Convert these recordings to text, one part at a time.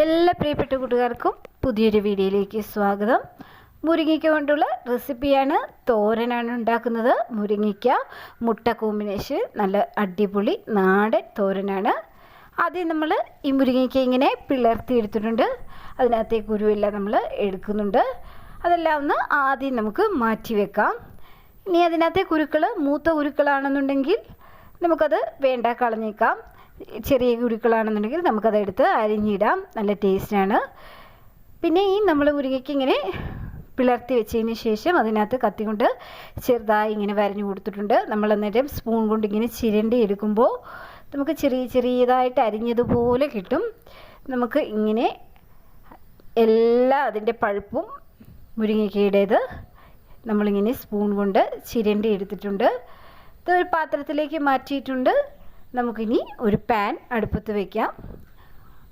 എല്ലാ പ്രിയപ്പെട്ട കൂട്ടുകാർക്കും പുതിയൊരു വീഡിയോയിലേക്ക് സ്വാഗതം. മുരിങ്ങയ്ക്ക കൊണ്ടുള്ള റെസിപ്പിയാണ് തോരനാണ് ഉണ്ടാക്കുന്നത്. മുരിങ്ങയ്ക്ക മുട്ട കോമ്പിനേഷൻ നല്ല അടിപൊളി നാടൻ തോരനാണ്. ആദ്യം നമ്മൾ ഈ മുരിങ്ങയ്ക്ക ഇങ്ങനെ പിളർത്തി എടുത്തിട്ടുണ്ട്. അതിനകത്തേക്ക് കുരുവെല്ലാം നമ്മൾ എടുക്കുന്നുണ്ട്. അതെല്ലാം ഒന്ന് ആദ്യം നമുക്ക് മാറ്റി വെക്കാം. ഇനി അതിനകത്തെ കുരുക്കൾ മൂത്ത കുരുക്കളാണെന്നുണ്ടെങ്കിൽ നമുക്കത് വേണ്ട കളഞ്ഞേക്കാം. ചെറിയ കുരുക്കളാണെന്നുണ്ടെങ്കിൽ നമുക്കത് എടുത്ത് അരിഞ്ഞിടാം. നല്ല ടേസ്റ്റാണ്. പിന്നെ ഈ നമ്മൾ മുരിങ്ങയ്ക്ക് ഇങ്ങനെ പിളർത്തി വെച്ചതിന് ശേഷം അതിനകത്ത് കത്തി കൊണ്ട് ചെറുതായി ഇങ്ങനെ വരഞ്ഞു കൊടുത്തിട്ടുണ്ട്. നമ്മൾ അന്നേരം സ്പൂൺ കൊണ്ട് ഇങ്ങനെ ചിരണ്ടി എടുക്കുമ്പോൾ നമുക്ക് ചെറിയ ചെറിയതായിട്ട് അരിഞ്ഞതുപോലെ കിട്ടും. നമുക്ക് ഇങ്ങനെ എല്ലാ അതിന്റെ പഴുപ്പും മുരിങ്ങയ്ക്കയുടേത് നമ്മളിങ്ങനെ സ്പൂൺ കൊണ്ട് ചിരണ്ടി എടുത്തിട്ടുണ്ട്. ഇത് ഒരു പാത്രത്തിലേക്ക് മാറ്റിയിട്ടുണ്ട്. നമുക്കിനി ഒരു പാൻ അടുപ്പത്ത് വയ്ക്കാം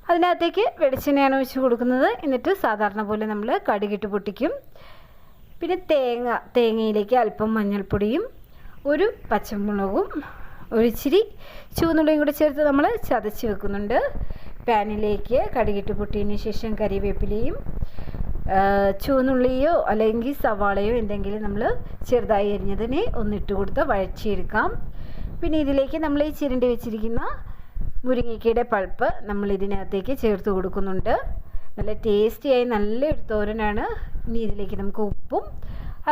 അതിനകത്തേക്ക് വെളിച്ചെണ്ണയാണ് ഒഴിച്ച് കൊടുക്കുന്നത്. എന്നിട്ട് സാധാരണ പോലെ നമ്മൾ കടുകിട്ട് പൊട്ടിക്കും. പിന്നെ തേങ്ങ തേങ്ങയിലേക്ക് അല്പം മഞ്ഞൾപ്പൊടിയും ഒരു പച്ചമുളകും ഒരിച്ചിരി ചുവന്നുള്ളിയും കൂടി ചേർത്ത് നമ്മൾ ചതച്ച് വെക്കുന്നുണ്ട്. പാനിലേക്ക് കടുകിട്ട് പൊട്ടിയതിന് ശേഷം കറിവേപ്പിലയും ചുവന്നുള്ളിയോ അല്ലെങ്കിൽ സവാളയോ എന്തെങ്കിലും നമ്മൾ ചെറുതായി അരിഞ്ഞതിനെ ഒന്നിട്ട് കൊടുത്ത് വഴച്ചിയെടുക്കാം പിന്നെ ഇതിലേക്ക് നമ്മൾ ഈ ചിരണ്ടി വെച്ചിരിക്കുന്ന മുരിങ്ങയ്ക്കയുടെ പൾപ്പ് നമ്മൾ ഇതിനകത്തേക്ക് ചേർത്ത് കൊടുക്കുന്നുണ്ട്. നല്ല ടേസ്റ്റിയായി നല്ലൊരു തോരനാണ്. ഇനി ഇതിലേക്ക് നമുക്ക് ഉപ്പും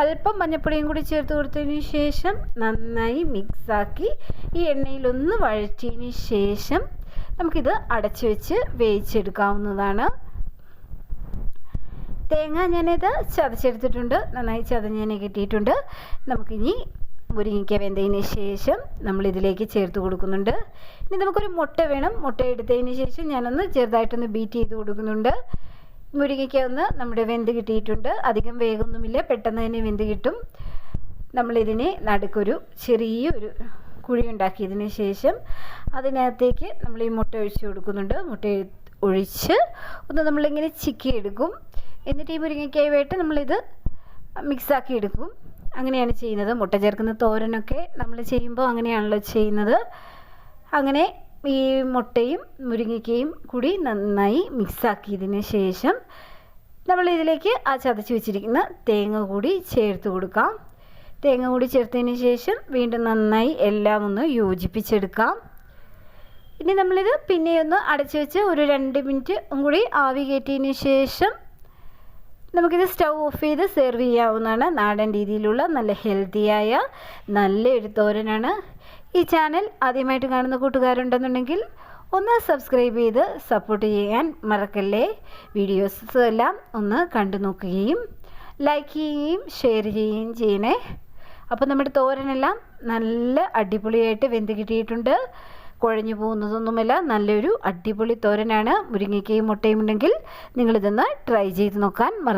അല്പം മഞ്ഞപ്പൊടിയും കൂടി ചേർത്ത് കൊടുത്തതിന് ശേഷം നന്നായി മിക്സാക്കി ഈ എണ്ണയിലൊന്ന് വഴറ്റിയതിന് ശേഷം നമുക്കിത് അടച്ചു വെച്ച് വേവിച്ചെടുക്കാവുന്നതാണ്. തേങ്ങ ഞാനിത് ചതച്ചെടുത്തിട്ടുണ്ട്. നന്നായി ചതഞ്ഞതിനെ കിട്ടിയിട്ടുണ്ട്. നമുക്കിനി മുരിങ്ങയ്ക്ക വെന്തതിന് ശേഷം നമ്മൾ ഇതിലേക്ക് ചേർത്ത് കൊടുക്കുന്നുണ്ട്. ഇനി നമുക്കൊരു മുട്ട വേണം. മുട്ട എടുത്തതിന് ശേഷം ഞാനൊന്ന് ചെറുതായിട്ടൊന്ന് ബീറ്റ് ചെയ്ത് കൊടുക്കുന്നുണ്ട്. മുരിങ്ങയ്ക്ക ഒന്ന് നമ്മുടെ വെന്ത് കിട്ടിയിട്ടുണ്ട്. അധികം വേഗമൊന്നുമില്ല. പെട്ടെന്ന് തന്നെ വെന്ത് കിട്ടും. നമ്മളിതിനെ നടുക്കൊരു ചെറിയൊരു കുഴി ഉണ്ടാക്കിയതിന് ശേഷം അതിനകത്തേക്ക് നമ്മൾ ഈ മുട്ട ഒഴിച്ച് കൊടുക്കുന്നുണ്ട്. മുട്ട ഒഴിച്ച് ഒന്ന് നമ്മളിങ്ങനെ ചിക്കി എടുക്കും. എന്നിട്ട് ഈ മുരിങ്ങയ്ക്കായിട്ട് നമ്മളിത് മിക്സാക്കി എടുക്കും. അങ്ങനെയാണ് ചെയ്യുന്നത്. മുട്ട ചേർക്കുന്ന തോരനൊക്കെ നമ്മൾ ചെയ്യുമ്പോൾ അങ്ങനെയാണല്ലോ ചെയ്യുന്നത്. അങ്ങനെ ഈ മുട്ടയും മുരിങ്ങയ്ക്കയും കൂടി നന്നായി മിക്സാക്കിയതിന് ശേഷം നമ്മൾ ഇതിലേക്ക് ആ ചതച്ച് വെച്ചിരിക്കുന്ന തേങ്ങ കൂടി ചേർത്ത് കൊടുക്കാം. തേങ്ങ കൂടി ചേർത്തതിന് ശേഷം വീണ്ടും നന്നായി എല്ലാം ഒന്ന് യോജിപ്പിച്ചെടുക്കാം. ഇനി നമ്മളിത് പിന്നെയൊന്ന് അടച്ചു വെച്ച് ഒരു രണ്ട് മിനിറ്റ് കൂടി ആവി കയറ്റിയതിന് ശേഷം നമുക്കിത് സ്റ്റൗ ഓഫ് ചെയ്ത് സെർവ് ചെയ്യാവുന്നതാണ്. നാടൻ രീതിയിലുള്ള നല്ല ഹെൽത്തിയായ നല്ലൊരു തോരനാണ് ഈ ചാനൽ ആദ്യമായിട്ട് കാണുന്ന കൂട്ടുകാരുണ്ടെന്നുണ്ടെങ്കിൽ ഒന്ന് സബ്സ്ക്രൈബ് ചെയ്ത് സപ്പോർട്ട് ചെയ്യാൻ മറക്കല്ലേ? വീഡിയോസ് എല്ലാം ഒന്ന് കണ്ടു നോക്കുകയും ലൈക്ക് ചെയ്യുകയും ഷെയർ ചെയ്യുകയും ചെയ്യണേ. അപ്പോൾ നമ്മുടെ തോരനെല്ലാം നല്ല അടിപൊളിയായിട്ട് വെന്ത് കിട്ടിയിട്ടുണ്ട്. കുഴഞ്ഞു പോകുന്നതൊന്നുമല്ല നല്ലൊരു അടിപൊളി തോരനാണ്. മുരിങ്ങയ്ക്കയും മുട്ടയും ഉണ്ടെങ്കിൽ നിങ്ങളിതൊന്ന് ട്രൈ ചെയ്ത് നോക്കാൻ മറ